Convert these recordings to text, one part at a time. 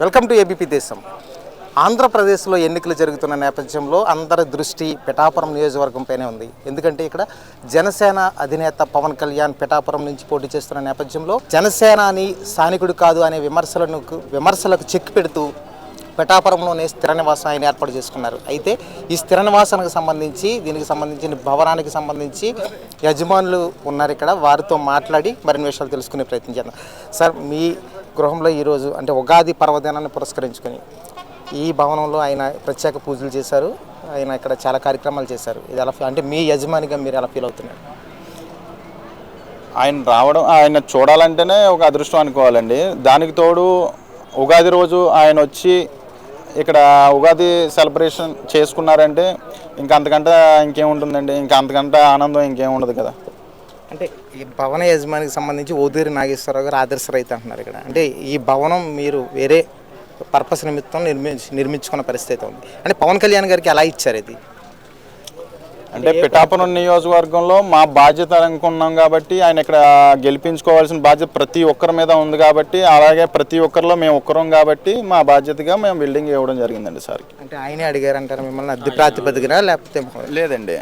Welcome to ABP దేశం. ఆంధ్రప్రదేశ్లో ఎన్నికలు జరుగుతున్న నేపథ్యంలో అందరి దృష్టి పిఠాపురం నియోజకవర్గంపైనే ఉంది. ఎందుకంటే ఇక్కడ జనసేన అధినేత పవన్ కళ్యాణ్ పిఠాపురం నుంచి పోటీ చేస్తున్న నేపథ్యంలో జనసేనాని స్థానికుడు కాదు అనే విమర్శలను విమర్శలకు చెక్ పెడుతూ పిఠాపురంలోనే స్థిర నివాసం ఆయన ఏర్పాటు చేసుకున్నారు. అయితే ఈ స్థిర నివాసానికి సంబంధించి దీనికి సంబంధించిన భవనానికి సంబంధించి యజమానులు ఉన్నారు ఇక్కడ. వారితో మాట్లాడి మరిన్ని విషయాలు తెలుసుకునే ప్రయత్నం చేద్దాం. సార్ మీ గృహంలో ఈరోజు అంటే ఉగాది పర్వదినాన్ని పురస్కరించుకొని ఈ భవనంలో ఆయన ప్రత్యేక పూజలు చేశారు. ఆయన ఇక్కడ చాలా కార్యక్రమాలు చేశారు. ఇది ఎలా అంటే మీ యజమానిగా మీరు ఎలా ఫీల్ అవుతున్నారు? ఆయన రావడం ఆయన చూడాలంటేనే ఒక అదృష్టం అనుకోవాలండి. దానికి తోడు ఉగాది రోజు ఆయన వచ్చి ఇక్కడ ఉగాది సెలబ్రేషన్ చేసుకున్నారంటే ఇంకా అంతకంటే ఇంకేముంటుందండి? ఇంకా అంతకంటే ఆనందం ఇంకేం ఉండదు కదా. అంటే ఈ భవన యజమానికి సంబంధించి ఓదూరి నాగేశ్వరరావు గారు ఆదర్శ రైతు అంటున్నారు ఇక్కడ. అంటే ఈ భవనం మీరు వేరే పర్పస్ నిమిత్తం నిర్మించి నిర్మించుకున్న పరిస్థితి ఉంది. అంటే పవన్ కళ్యాణ్ గారికి ఎలా ఇచ్చారు ఇది? అంటే పిఠాపురం నియోజకవర్గంలో మా బాధ్యత అనుకున్నాం కాబట్టి ఆయన ఇక్కడ గెలిపించుకోవాల్సిన బాధ్యత ప్రతి ఒక్కరి మీద ఉంది కాబట్టి అలాగే ప్రతి ఒక్కరిలో మేము ఒక్కరం కాబట్టి మా బాధ్యతగా మేము బిల్డింగ్ ఇవ్వడం జరిగిందండి సార్కి. అంటే ఆయనే అడిగారు అంటారు మిమ్మల్ని? అద్దె ప్రాతిపదికన లేకపోతే లేదండి.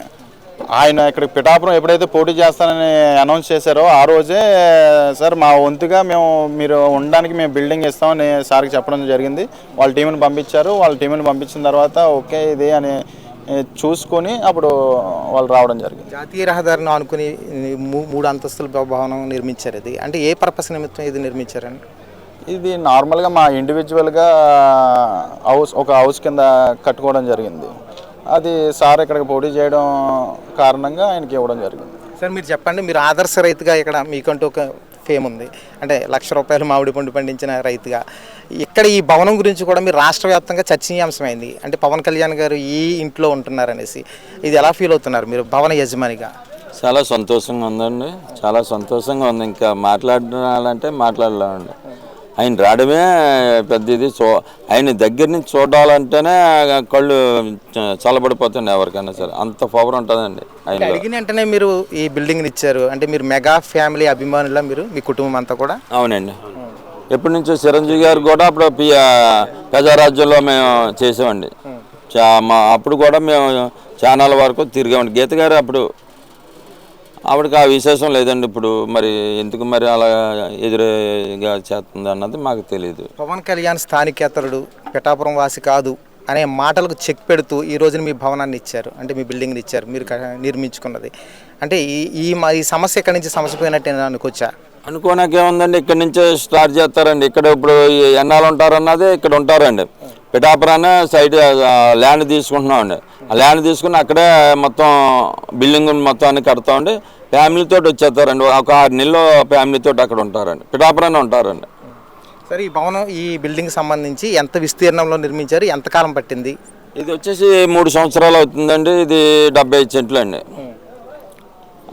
ఆయన ఇక్కడ పిఠాపురం ఎప్పుడైతే పోటీ చేస్తానని అనౌన్స్ చేశారో ఆ రోజే సార్ మా వంతుగా మేము మీరు ఉండడానికి మేము బిల్డింగ్ ఇస్తామని సార్కి చెప్పడం జరిగింది. వాళ్ళ టీంని పంపించారు. వాళ్ళ టీంని పంపించిన తర్వాత ఓకే ఇది అని చూసుకొని అప్పుడు వాళ్ళు రావడం జరిగింది. జాతీయ రహదారిని ఆనుకుని మూ- మూడు అంతస్తుల భవనం నిర్మించారు ఇది. అంటే ఏ పర్పస్ నిమిత్తం ఇది నిర్మించారండి? ఇది నార్మల్గా మా ఇండివిజువల్గా హౌస్ ఒక హౌస్ కింద కట్టుకోవడం జరిగింది. అది సార్ ఇక్కడికి పోటీ చేయడం కారణంగా ఆయనకి ఇవ్వడం జరిగింది. సార్ మీరు చెప్పండి మీరు ఆదర్శ రైతుగా ఇక్కడ మీకంటూ ఒక ఫేమ్ ఉంది. అంటే లక్ష రూపాయలు మామిడి పండు పండించిన రైతుగా. ఇక్కడ ఈ భవనం గురించి కూడా మీరు రాష్ట్ర వ్యాప్తంగా చర్చనీయాంశమైంది. అంటే పవన్ కళ్యాణ్ గారు ఈ ఇంట్లో ఉంటున్నారనేసి ఇది ఎలా ఫీల్ అవుతున్నారు మీరు భవన యజమానిగా? చాలా సంతోషంగా ఉందండి. చాలా సంతోషంగా ఉంది. ఇంకా మాట్లాడాలంటే మాట్లాడాలండి ఆయన రావడమే పెద్ద ఇది. చూ ఆయన దగ్గర నుంచి చూడాలంటేనే కళ్ళు చల్లబడిపోతుంది ఎవరికైనా సరే. అంత పవర్ ఉంటుందండి ఆయనలో. అడిగిన వెంటనే మీరు ఈ బిల్డింగ్ని ఇచ్చారు. అంటే మీరు మెగా ఫ్యామిలీ అభిమానుల మీరు మీ కుటుంబం అంతా కూడా? అవునండి. ఎప్పటి నుంచో చిరంజీవి గారు కూడా అప్పుడు ప్రజారాజ్యంలో మేము చేసామండి చా మా అప్పుడు కూడా మేము ఛానల్ వరకు తిరిగామండి గీత గారు అప్పుడు ఆవిడకి ఆ విశేషం లేదండి. ఇప్పుడు మరి ఎందుకు మరి అలా ఎదురుగా చేస్తుంది అన్నది మాకు తెలియదు పవన్ కళ్యాణ్ స్థానికేతరుడు పిఠాపురం వాసి కాదు అనే మాటలకు చెక్ పెడుతూ ఈ రోజున మీ భవనాన్ని ఇచ్చారు. అంటే మీ బిల్డింగ్ని ఇచ్చారు. మీరు నిర్మించుకున్నది. అంటే ఈ ఈ ఈ సమస్య ఎక్కడి నుంచి సమస్య పోయినట్టు నేను అనుకోవచ్చా? అనుకోనాకేముందండి? ఇక్కడ నుంచే స్టార్ట్ చేస్తారండి. ఇక్కడ ఇప్పుడు ఎన్నాళ్ళు ఉంటారన్నది ఇక్కడ ఉంటారండి. పిఠాపురాన్ని సైట్ ల్యాండ్ తీసుకుంటున్నామండి. ఆ ల్యాండ్ తీసుకుని అక్కడే మొత్తం బిల్డింగ్ మొత్తం అన్ని కడతామండి. ఫ్యామిలీతో వచ్చేస్తారండి. ఒక ఆరు నెలలు ఫ్యామిలీతో అక్కడ ఉంటారండి. పిఠాపురాన్ని ఉంటారండి. సరే ఈ భవనం ఈ బిల్డింగ్ సంబంధించి ఎంత విస్తీర్ణంలో నిర్మించారు? ఎంతకాలం పట్టింది? ఇది వచ్చేసి మూడు సంవత్సరాలు అవుతుందండి. ఇది డెబ్బై ఐదు సెంట్లు అండి.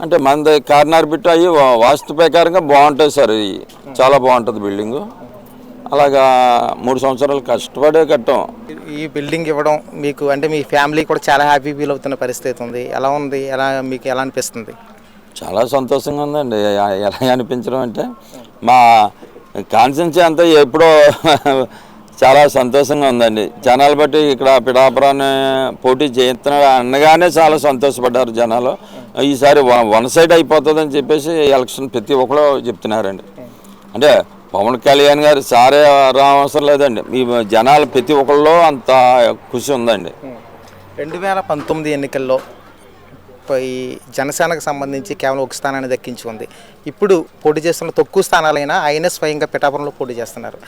అంటే మనది కార్నర్ బిట్ అయ్యి వాస్తు ప్రకారంగా బాగుంటుంది సార్ ఇది. చాలా బాగుంటుంది బిల్డింగు. అలాగా మూడు సంవత్సరాలు కష్టపడే కట్టాం ఈ బిల్డింగ్ ఇవ్వడం మీకు అంటే మీ ఫ్యామిలీ కూడా చాలా హ్యాపీ ఫీల్ అవుతున్న పరిస్థితి ఉంది. ఎలా ఉంది? ఎలా మీకు ఎలా అనిపిస్తుంది? చాలా సంతోషంగా ఉందండి. ఎలా అనిపించడం అంటే మా కాన్సెన్సీ అంతా ఎప్పుడో చాలా సంతోషంగా ఉందండి. జనాలు బట్టి ఇక్కడ పిఠాపురాన్ని పోటీ చేస్తున్నాడు అనగానే చాలా సంతోషపడ్డారు జనాలు. ఈసారి వన్- వన్ సైడ్ అయిపోతుందని చెప్పేసి ఎలక్షన్ ప్రతి ఒక్కరు చెప్తున్నారండి. అంటే పవన్ కళ్యాణ్ గారు సారే రావసరం లేదండి. ఈ జనాలు ప్రతి ఒక్కళ్ళలో అంత ఖుషి ఉందండి. రెండు వేల పంతొమ్మిది ఎన్నికల్లో ఈ జనసేనకు సంబంధించి కేవలం ఒక స్థానాన్ని దక్కించుకుంది ఇప్పుడు పోటీ చేస్తున్న తక్కువ స్థానాలైనా ఆయనే స్వయంగా పిఠాపురంలో పోటీ చేస్తున్నారు.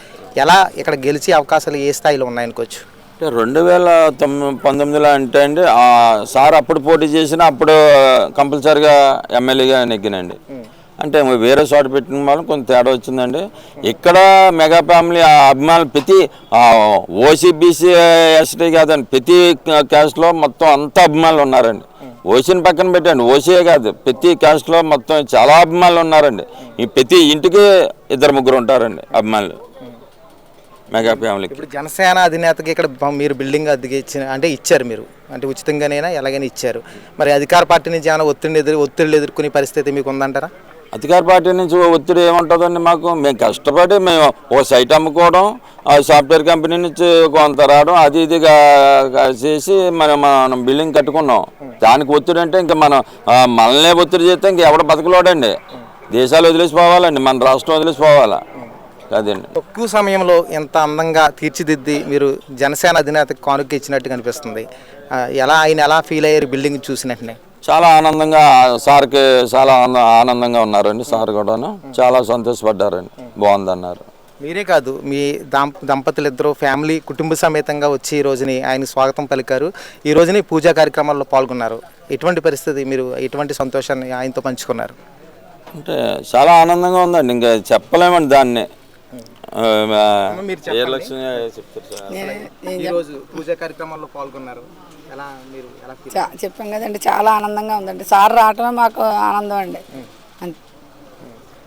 ఎలా ఇక్కడ గెలిచే అవకాశాలు ఏ స్థాయిలో ఉన్నాయనుకోవచ్చు అంటే రెండు వేల తొమ్మిది పంతొమ్మిదిలో అంటే అండి సార్ అప్పుడు పోటీ చేసిన అప్పుడు కంపల్సరిగా ఎమ్మెల్యేగా నెగ్గినండి అంటే వేరే చోట పెట్టిన వాళ్ళు కొంత తేడా వచ్చిందండి. ఇక్కడ మెగా ఫ్యామిలీ ఆ అభిమానులు ప్రతి ఓసీబీసీ ఎస్టీ కాదండి ప్రతి క్యాస్ట్లో మొత్తం అంత అభిమానులు ఉన్నారండి. ఓసీని పక్కన పెట్టండి ఓసీయే కాదు ప్రతి క్యాస్ట్లో మొత్తం చాలా అభిమానులు ఉన్నారండి. ఈ ప్రతి ఇంటికి ఇద్దరు ముగ్గురు ఉంటారండి అభిమానులు. మెగా ఫ్యామిలీకి. ఇప్పుడు జనసేన అధినేతకి ఇక్కడ మీరు బిల్డింగ్ అద్దెకి ఇచ్చిన అంటే ఇచ్చారు మీరు. అంటే ఉచితంగానైనా ఎలాగైనా ఇచ్చారు. మరి అధికార పార్టీ నుంచి ఏమైనా ఒత్తిడిని ఎదురు ఒత్తిళ్ళు ఎదుర్కొనే పరిస్థితి మీకు ఉందంటారా అధికార పార్టీ నుంచి ఒత్తిడి ఏముంటుందండి మాకు? మేము కష్టపడి మేము ఓ సైట్ అమ్ముకోవడం ఆ సాఫ్ట్వేర్ కంపెనీ నుంచి కొంత రావడం అది ఇదిగా చేసి మనం మనం బిల్డింగ్ కట్టుకున్నాం. దానికి ఒత్తిడి అంటే ఇంకా మనం మనల్నే ఒత్తిడి చేస్తే ఇంక ఎవడ బతకలోడండి. దేశాలు వదిలేసిపోవాలండి మన రాష్ట్రం వదిలేసిపోవాలా. అదండి. తక్కువ సమయంలో ఎంత అందంగా తీర్చిదిద్ది మీరు జనసేన అధినేతకు కానుక ఇచ్చినట్టు కనిపిస్తుంది ఎలా ఆయన ఎలా ఫీల్ అయ్యారు బిల్డింగ్ చూసినట్టునే? చాలా ఆనందంగా సార్కి చాలా ఆనంద- ఆనందంగా ఉన్నారండి సార్ కూడాను. చాలా సంతోషపడ్డారండి. బాగుందన్నారు. మీరే కాదు మీ దంపతులు ఇద్దరు ఫ్యామిలీ కుటుంబ సమేతంగా వచ్చి ఈ రోజుని ఆయన స్వాగతం పలికారు. ఈ రోజుని పూజా కార్యక్రమాల్లో పాల్గొన్నారు. ఎటువంటి పరిస్థితి? మీరు ఎటువంటి సంతోషాన్ని ఆయనతో పంచుకున్నారు? అంటే చాలా ఆనందంగా ఉందండి. ఇంకా చెప్పలేమండి దాన్ని. మీరు ఈరోజు పూజా కార్యక్రమాల్లో పాల్గొన్నారు. ఎలా మీరు ఎలా feel చా- చెప్పాం కదండి చాలా ఆనందంగా ఉందండి. సార్ రావటమే మాకు ఆనందం అండి.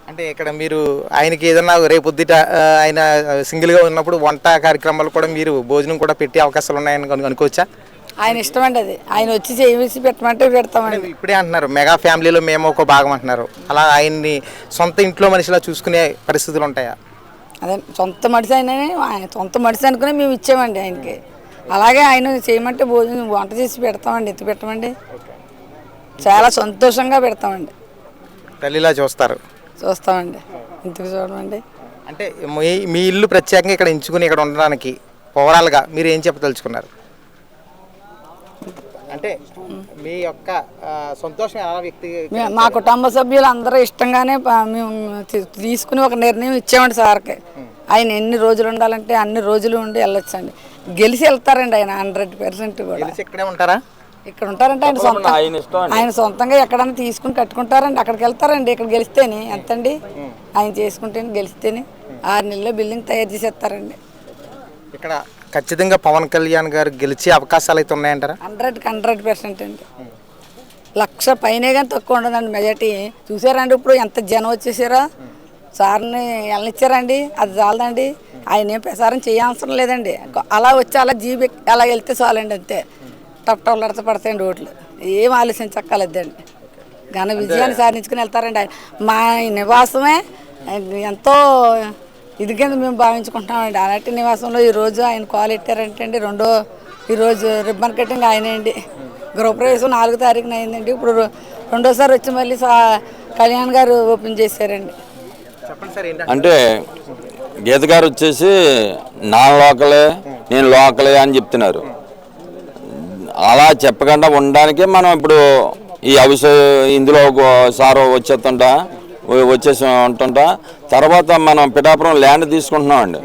అంటే ఇక్కడ మీరు ఆయనకి ఏదన్నా రేపు పొద్దుట ఆ, ఆయన సింగిల్గా ఉన్నప్పుడు వంట కార్యక్రమాలు కూడా మీరు భోజనం కూడా పెట్టే అవకాశాలు ఉన్నాయని అను- అనుకోవచ్చా? ఆయన ఇష్టం అండి అది. ఆయన వచ్చి చేసి పెట్టమంటే పెడతామండి. ఇప్పుడే అంటున్నారు మెగా ఫ్యామిలీలో మేము ఒక భాగం అంటున్నారు. అలా ఆయన్ని సొంత ఇంట్లో మనిషిలా చూసుకునే పరిస్థితులు ఉంటాయా? అదే సొంత మనిషి ఆయన ఆయన సొంత మనిషి అనుకుని మేము ఇచ్చామండి ఆయనకి. అలాగే ఆయన చేయమంటే భోజనం వంట చేసి పెడతామండి ఎత్తి పెట్టమండి. చాలా సంతోషంగా పెడతామండి. తల్లిలా చూస్తారు. చూస్తామండి. ఇంటికి చూడమండి. అంటే మీ మీ ఇల్లు ప్రత్యేకంగా ఇక్కడ ఎంచుకుని ఇక్కడ ఉండడానికి ఓవరాల్గా మీరు ఏం చెప్పదలుచుకున్నారు? అంటే మీ యొక్క సంతోషం ఎలా వ్యక్తి మే- కుటుంబ సభ్యులు అందరూ ఇష్టంగానే మేము తీసుకుని ఒక నిర్ణయం ఇచ్చామండి సార్కి. ఆయన ఎన్ని రోజులు ఉండాలంటే అన్ని రోజులు ఉండి వెళ్ళొచ్చండి. గెలిచి వెళ్తారండి ఆయన హండ్రెడ్ పర్సెంట్ కూడా. తెలిసి ఇక్కడే ఉంటారా? ఇక్కడ ఉంటారంటే ఆయన సొంత ఆయన ఇష్టం అండి. ఆయన సొంతంగా ఎక్కడన్నా తీసుకుని కట్టుకుంటారండి. అక్కడికి వెళ్తారండి ఇక్కడ గెలిస్తేనే. ఎంతండి? ఆయన చేసుకుంటేనే గెలిస్తేనే. ఆరు నెలల్లో బిల్డింగ్ తయారు చేసేస్తారండి. ఇక్కడ ఖచ్చితంగా పవన్ కళ్యాణ్ గారు గెలిచే అవకాశాలు అయితే ఉన్నాయంటారా? హండ్రెడ్కి హండ్రెడ్ పర్సెంట్ అండి. లక్ష పైనే కానీ తక్కువ ఉండదండి మెజార్టీ. చూసారండి ఇప్పుడు ఎంత జనం వచ్చేసారో? సార్ని వెళ్ళనిచ్చారండి. అది చాలదండి. ఆయన ఏం ప్రసారం చేయాల్సిన లేదండి. అలా వచ్చి అలా జీబీ అలా వెళ్తే చాలండి అంతే. టప్ టప్లడత పడతాయండి ఓట్లు ఏం ఆలోచించక్కర్లేదండి. ఘన విజయాన్ని సాధించుకుని వెళ్తారండి ఆయన. మా నివాసమే. ఎంతో ఇది కింద మేము భావించుకుంటున్నామండి. అలాంటి నివాసంలో ఈరోజు ఆయన కాల్ ఎట్టారంటే అండి రెండో ఈరోజు రిబ్బన్ కటింగ్ ఆయనే అండి. గృహప్రవేశం నాలుగో తారీఖున అయిందండి. ఇప్పుడు రెండోసారి వచ్చి మళ్ళీ సా కళ్యాణ్ గారు ఓపెన్ చేశారండి. అంటే గీత గారు వచ్చేసి నా లోకలే నేను లోకలే అని చెప్తున్నారు. అలా చెప్పకుండా ఉండడానికే మనం ఇప్పుడు ఈ హౌస్ ఇందులో ఒక సార్ వచ్చేస్తుంటా వచ్చేసి ఉంటుంటా. తర్వాత మనం పిఠాపురం ల్యాండ్ తీసుకుంటున్నామండి.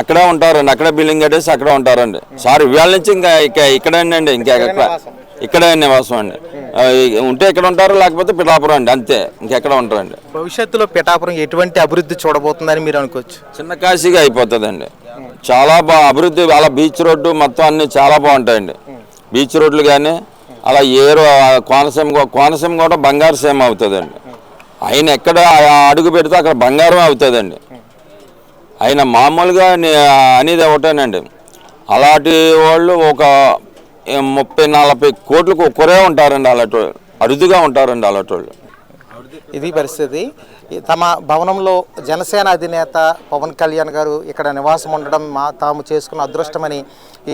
అక్కడే ఉంటారండి అక్కడే బిల్డింగ్ కట్టేసి అక్కడే ఉంటారండి. సార్ ఇవాళ నుంచి ఇంకా ఇక ఇక్కడేనండి ఇంకా ఎక్కడ? ఇక్కడే నివాసం అండి. ఉంటే ఇక్కడ ఉంటారు లేకపోతే పిఠాపురం అండి అంతే. ఇంకెక్కడ ఉంటారండి. భవిష్యత్తులో పిఠాపురం ఎటువంటి అభివృద్ధి చూడబోతుందని మీరు అనుకోవచ్చు? చిన్న కాశీగా అయిపోతుందండి. చాలా బాగా అభివృద్ధి అలా బీచ్ రోడ్డు మొత్తం అన్ని చాలా బాగుంటాయండి. బీచ్ రోడ్లు కానీ అలా ఏరు కోనసీమ కోనసీమ కూడా బంగారు సీమ అవుతుందండి. ఆయన ఎక్కడ అడుగు పెడితే అక్కడ బంగారం అవుతుందండి. ఆయన మామూలుగా అనేది ఒకటేనండి. అలాంటి వాళ్ళు ఒక ఏ, ముప్పై నలభై కోట్లకు ఒక్కరే ఉంటారండి అలాంటి అరుదుగా ఉంటారండి అలాంటి వాళ్ళు. ఇది పరిస్థితి. తమ భవనంలో జనసేన అధినేత పవన్ కళ్యాణ్ గారు ఇక్కడ నివాసం ఉండడం మా తాము చేసుకున్న అదృష్టమని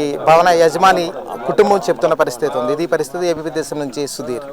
ఈ భవన యజమాని కుటుంబం చెప్తున్న పరిస్థితి ఉంది. ఇది పరిస్థితి ఏబీపీ దేశం నుంచి సుధీర్.